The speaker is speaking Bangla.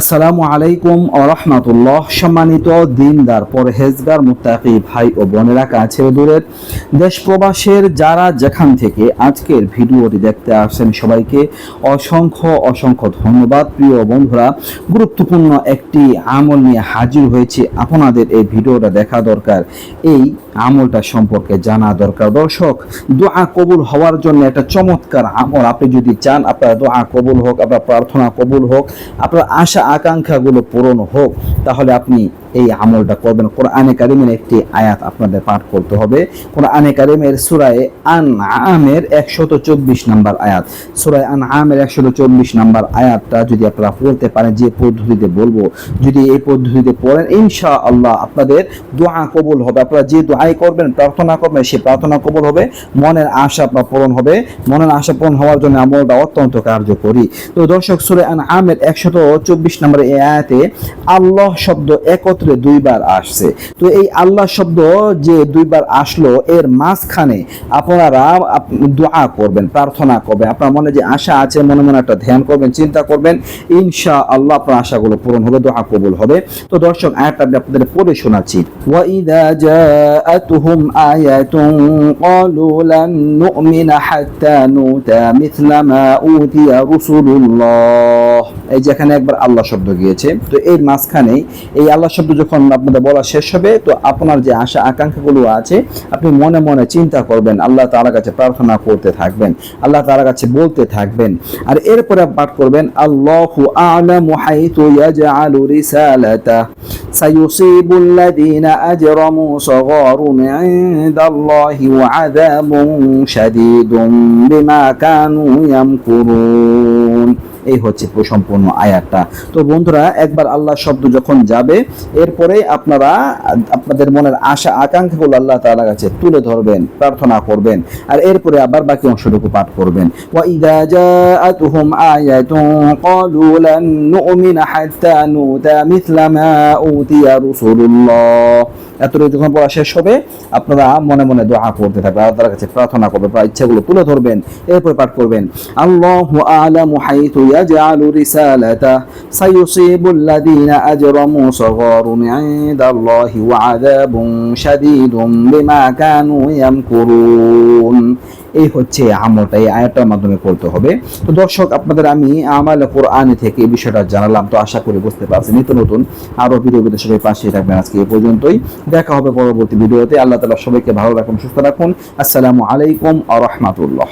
আসসালামু আলাইকুম ও রহমতুল্লাহ। সম্মানিত দিনদার, পরহেজগার, মুত্তাকি ভাই ও বোনেরা কাছে দূরের দেশ প্রবাসের যারা যেখান থেকে আজকের ভিডিওটি দেখতে আসছেন সবাইকে অসংখ্য অসংখ্য ধন্যবাদ। প্রিয় বন্ধুরা, গুরুত্বপূর্ণ একটি আমল নিয়ে হাজির হয়েছে। আপনাদের এই ভিডিওটা দেখা দরকার। এই আমলটা সম্পর্কে জানা দরকার। দর্শক, দোয়া কবুল হওয়ার জন্য একটা চমৎকার আমল। আপনি যদি চান, আপনার দোয়া কবুল হোক, আপনার প্রার্থনা কবুল হোক, আপনার আশা আকাঙ্ক্ষাগুলো পূরণ হোক, তাহলে আপনি এই আমলটা করবেন। কোরআনে কারিমের একটি আয়াত আপনাদের পাঠ করতে হবে। কোরআনে কারিমের সুরায় আন আমের একশত চব্বিশ নাম্বার আয়াত। সুরায় আন আমের একশত চব্বিশ নাম্বার আয়াতটা যদি আপনারা পড়তে পারেন, যে পদ্ধতিতে বলব, যদি এই পদ্ধতিতে পড়েন ইনশা আল্লাহ আপনাদের দোয়া কবুল হবে। আপনারা যে দোয়াই করবেন, প্রার্থনা করবেন, সে প্রার্থনা কবুল হবে। মনের আশা আপনার পূরণ হবে। মনের আশা পূরণ হওয়ার জন্য আমলটা অত্যন্ত কার্যকরী। তো দর্শক সুরে আন আমের একশত চব্বিশ নম্বর এই আয়াতে আল্লাহ শব্দ একত্রে দুইবার আসছে তো এই আল্লাহ শব্দ যে দুইবার আসলো এর মাঝখানে আপনারা আপ- দোয়া করবেন প্রার্থনা করবেন আপনার মনে যে আশা আছে মনে মনে একটা ধ্যান করবেন চিন্তা করবেন ইনশা আল্লাহ আপনার আশাগুলো পূরণ হবে দোয়া কবুল হবে তো দর্শক আয়াতটা আমি আপনাদের পড়ে শোনাচ্ছি وإذا جاءتهم آية قالوا لن نؤمن حتى نؤتى مثل ما أوتي رسل الله এই যেখানে একবার আল্লাহ শব্দ গিয়েছে তো এর মাঝখানে এই আল্লাহ শব্দ যখন আপনাদের বলা শেষ হবে তো আপনার যে আশা আকাঙ্ক্ষাগুলো আছে আপনি মনে মনে চিন্তা করবেন আল্লাহ তাআলার কাছে প্রার্থনা করতে থাকবেন আল্লাহ তাআলার কাছে বলতে থাকবেন আর এরপরে পাঠ করবেন আল্লাহু আ'লামু হাইতু ইয়াজআলু রিসালাতা سيصيب الذين أجرموا صغار عند الله وعذاب شديد بما كانوا يمكرون এই হচ্ছে সম্পূর্ণ আয়াতটা তো বন্ধুরা একবার আল্লাহ শব্দ যখন যাবে এরপরে আপনারা আপনাদের মনের আশা আকাঙ্ক্ষাগুলো আল্লাহ তাআলার কাছে তুলে ধরবেন প্রার্থনা করবেন আর এরপরে আবার বাকি অংশটুকু পাঠ করবেন وَإِذَا جَاءَتْهُمْ آيَةٌ قَالُوا لَن نُؤْمِنَ حَتَّى نُؤْتَى مِثْلَ مَا أُوتِيَ رُسُلُ اللَّهِ এতটুকু যখন পড়া শেষ হবে আপনারা মনে মনে দোয়া করতে থাকবেন আল্লাহ তাআলার কাছে প্রার্থনা করবেন আপনার ইচ্ছাগুলো তুলে ধরবেন এরপর পাঠ করবেন আল্লাহু আ'লামু হাইতু ইয়াজআলু রিসালাতা সাইয়ুসিবুল্লাযীনা আজরামু সাগারুন ইনদাল্লাহি ওয়া আযাবুন শাদীদুম বিমা কানু ইয়ামকুরুন এই হচ্ছে আমলটা, এই আয়াতটার মাধ্যমে করতে হবে। তো দর্শক, আপনাদের আমি আমাল কোরআনে থেকে এই বিষয়টা জানালাম। তো আশা করি বুঝতে পারছি নিত্য নতুন আরও ভিডিও সবাই পাশে থাকবেন আজকে এই পর্যন্তই। দেখা হবে পরবর্তী ভিডিওতে আল্লাহ তালা সবাইকে ভালো রাখুন, সুস্থ রাখুন। আসসালামু আলাইকুম আ রহমাতুল্লাহ।